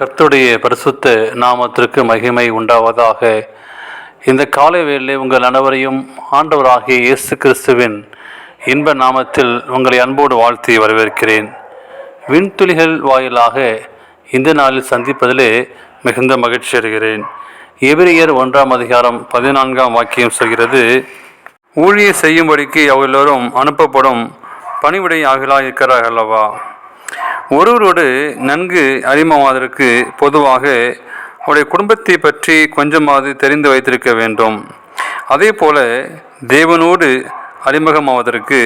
கர்த்துடைய பரிசுத்த நாமத்திற்கு மகிமை உண்டாவதாக. இந்த காலை வேளையிலே உங்கள் அனைவரையும் ஆண்டவராகிய இயேசு கிறிஸ்துவின் இன்ப நாமத்தில் உங்களை அன்போடு வாழ்த்தி வரவேற்கிறேன். விண்துளிகள் வாயிலாக இந்த நாளில் சந்திப்பதிலே மிகுந்த மகிழ்ச்சி அடைகிறேன். எபிரியர் ஒன்றாம் அதிகாரம் பதினான்காம் வாக்கியம் சொல்கிறது ஊழியை செய்யும்படிக்கு எல்லோரும் அனுப்பப்படும் பணிவிடை ஆகலா இருக்கிறார்கள் அல்லவா ஒருவரோடு நன்கு அறிமுகமாவதற்கு பொதுவாக அவருடைய குடும்பத்தை பற்றி கொஞ்சமாவது தெரிந்து வைத்திருக்க வேண்டும். அதே போல தேவனோடு அறிமுகமாவதற்கு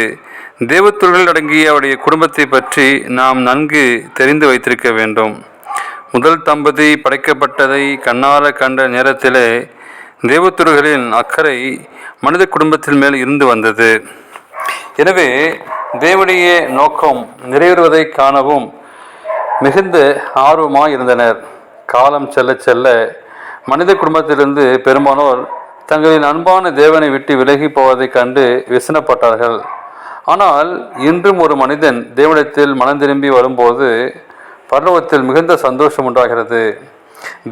தேவத்துறைகள் அடங்கிய அவருடைய குடும்பத்தை பற்றி நாம் நன்கு தெரிந்து வைத்திருக்க வேண்டும். முதல் தம்பதி படைக்கப்பட்டதை கண்ணார கண்ட நேரத்திலே தேவத்துறைகளின் அக்கறை மனித குடும்பத்தின் மேல் இருந்து வந்தது. எனவே தேவனுடைய நோக்கம் நிறைவேறுவதை காணவும் மிகுந்த ஆர்வமாக இருந்தனர். காலம் செல்ல செல்ல மனித குடும்பத்திலிருந்து பெரும்பானோர் தங்களின் அன்பான தேவனை விட்டு விலகி போவதைக் கண்டு விசனப்பட்டார்கள். ஆனால் இன்றும் ஒரு மனிதன் தேவனிடத்தில் மனம் திரும்பி வரும்போது பர்வத்தில் மிகுந்த சந்தோஷம் உண்டாகிறது.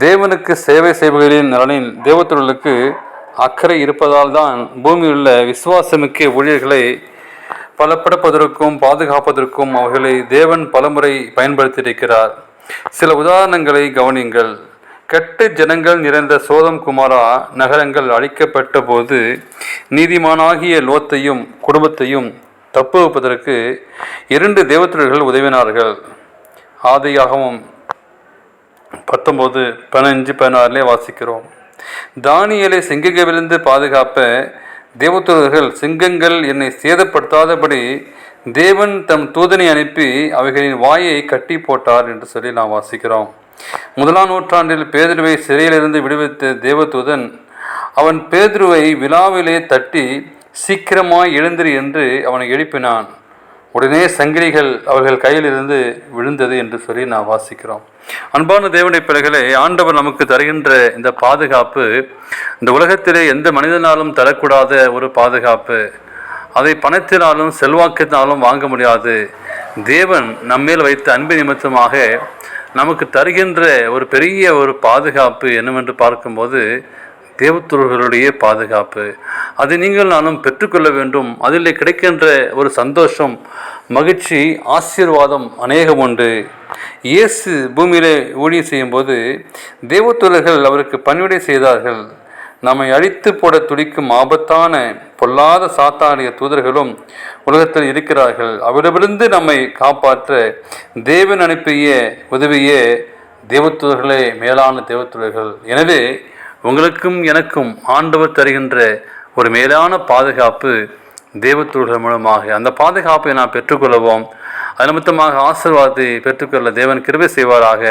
தேவனுக்கு சேவை செய்பவர்களின் நலனில் தேவத்தொழிலுக்கு அக்கறை இருப்பதால் தான் பூமியில் உள்ள விசுவாசமிக்க ஊழியர்களை பலப்படுப்பதற்கும் பாதுகாப்பதற்கும் அவர்களை தேவன் பலமுறை பயன்படுத்தியிருக்கிறார். சில உதாரணங்களை கவனியுங்கள். கெட்ட ஜனங்கள் நிறைந்த சோதம் குமாரா நகரங்கள் அழிக்கப்பட்ட போது நீதிமானாகிய லோத்தையும் குடும்பத்தையும் தப்புவிப்பதற்கு இரண்டு தேவத்துறைகள் உதவினார்கள். ஆதியாகவும் பத்தொம்போது பதினஞ்சு பதினாறுலே வாசிக்கிறோம். தானியலை சிங்கவிலிருந்து பாதுகாப்ப தேவதூதர்கள் சிங்கங்கள் என்னை சேதப்படுத்தாதபடி தேவன் தம் தூதனை அனுப்பி அவைகளின் வாயை கட்டி போட்டார் என்று சொல்லி நாம் வாசிக்கிறோம். முதலாம் நூற்றாண்டில் பேதுருவை சிறையிலிருந்து விடுவித்த தேவதூதன் அவன் பேதுருவை விழாவிலே தட்டி சீக்கிரமாய் எழுந்திரு என்று அவனை எழுப்பினான். உடனே சங்கிலிகள் அவர்கள் கையில் இருந்து விழுந்தது என்று சொல்லி நான் வாசிக்கிறோம். அன்பான தேவனுடைய பிள்ளைகளை ஆண்டவர் நமக்கு தருகின்ற இந்த பாதுகாப்பு இந்த உலகத்திலே எந்த மனிதனாலும் தரக்கூடாத ஒரு பாதுகாப்பு. அதை பணத்தினாலும் செல்வாக்கினாலும் வாங்க முடியாது. தேவன் நம்மேல் வைத்த அன்பு நிமித்தமாக நமக்கு தருகின்ற ஒரு பெரிய ஒரு பாதுகாப்பு என்னவென்று பார்க்கும்போது தேவத்துறர்களுடைய பாதுகாப்பு. அதை நீங்கள் நானும் பெற்றுக்கொள்ள வேண்டும். அதில் கிடைக்கின்ற ஒரு சந்தோஷம் மகிழ்ச்சி ஆசீர்வாதம் அநேகம் உண்டு. இயேசு பூமியிலே ஊழியம் செய்யும்போது தேவத்துறர்கள் அவருக்கு பணிவிடை செய்தார்கள். நம்மை அழித்து போட துடிக்கும் ஆபத்தான பொல்லாத சாத்தானிய தூதர்களும் உலகத்தில் இருக்கிறார்கள். அவரிடமிருந்து நம்மை காப்பாற்ற தேவன் அனுப்பிய உதவியே தேவத்துவர்களே மேலான தேவத்துவர்கள் எனவே உங்களுக்கும் எனக்கும் ஆண்டவர் தருகின்ற ஒரு மேலான பாதுகாப்பு தேவத்தூர்கள் மூலமாக. அந்த பாதுகாப்பை நாம் பெற்றுக்கொள்வோம். அது நிமித்தமாக ஆசீர்வாதத்தை பெற்றுக்கொள்ள தேவன் கிருபை செய்வாராக.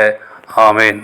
ஆமேன்.